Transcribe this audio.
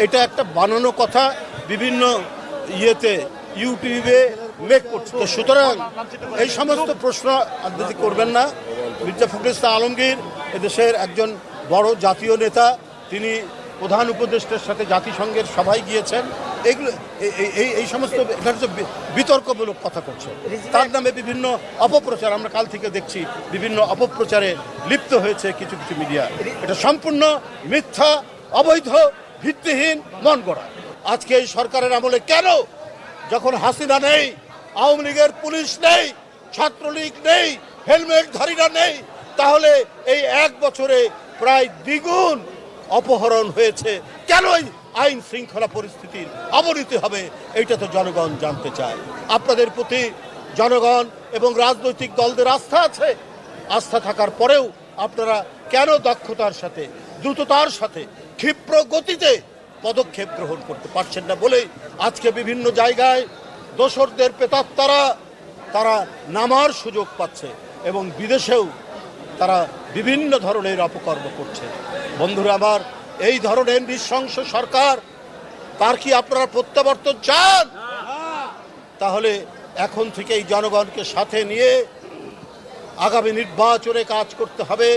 এটা একটা বানানো কথা বিভিন্ন ইয়েতে, ইউটিউবে মেক করছে। তো সুতরাং এই সমস্ত প্রশ্ন আপনি করবেন না। মির্জা ফখরুল ইসলাম আলমগীর এদেশের একজন বড় জাতীয় নেতা, তিনি প্রধান উপদেষ্টার সাথে জাতিসংঘের সভায় গিয়েছেন। এগুলো, এই- এই- সমস্ত এটা বিতর্কমূলক কথা করছে। তার নামে বিভিন্ন অপপ্রচার, আমরা কাল থেকে দেখছি বিভিন্ন অপপ্রচারে লিপ্ত হয়েছে কিছু কিছু মিডিয়া। এটা সম্পূর্ণ মিথ্যা, অবৈধ ভিত্তিহীন মন গড়া। আজকে এই সরকারের আমলে কেন যখন হাসিনা নেই, আওয়ামী লীগের পুলিশ নেই, ছাত্রলীগ নেই হেলমেটধারীরা নেই, তাহলে এই এক বছরে প্রায় দ্বিগুণ অপহরণ হয়েছে। কেন এই আইন শৃঙ্খলা পরিস্থিতির অবনতি হবে, এইটা তো জনগণ জানতে চায়। আপনাদের প্রতি জনগণ এবং রাজনৈতিক দলদের আস্থা আছে। আস্থা থাকার পরেও আপনারা কেন দক্ষতার সাথে দ্রুততার সাথে ক্ষিপ্র গতিতে পদক্ষেপ গ্রহণ করতে পারছেন না বলেই আজকে বিভিন্ন জায়গায় দোসরদের পেতাত্তারা তারা নামার সুযোগ পাচ্ছে এবং বিদেশেও তারা বিভিন্ন ধরনের অপকর্ম করছে। বন্ধুরা আমার এই ধরনের নৃশংস সরকার তার কি আপনারা প্রত্যাবর্তন চান? তাহলে এখন থেকেই জনগণকে সাথে নিয়ে আগামী নির্বাচনে কাজ করতে হবে।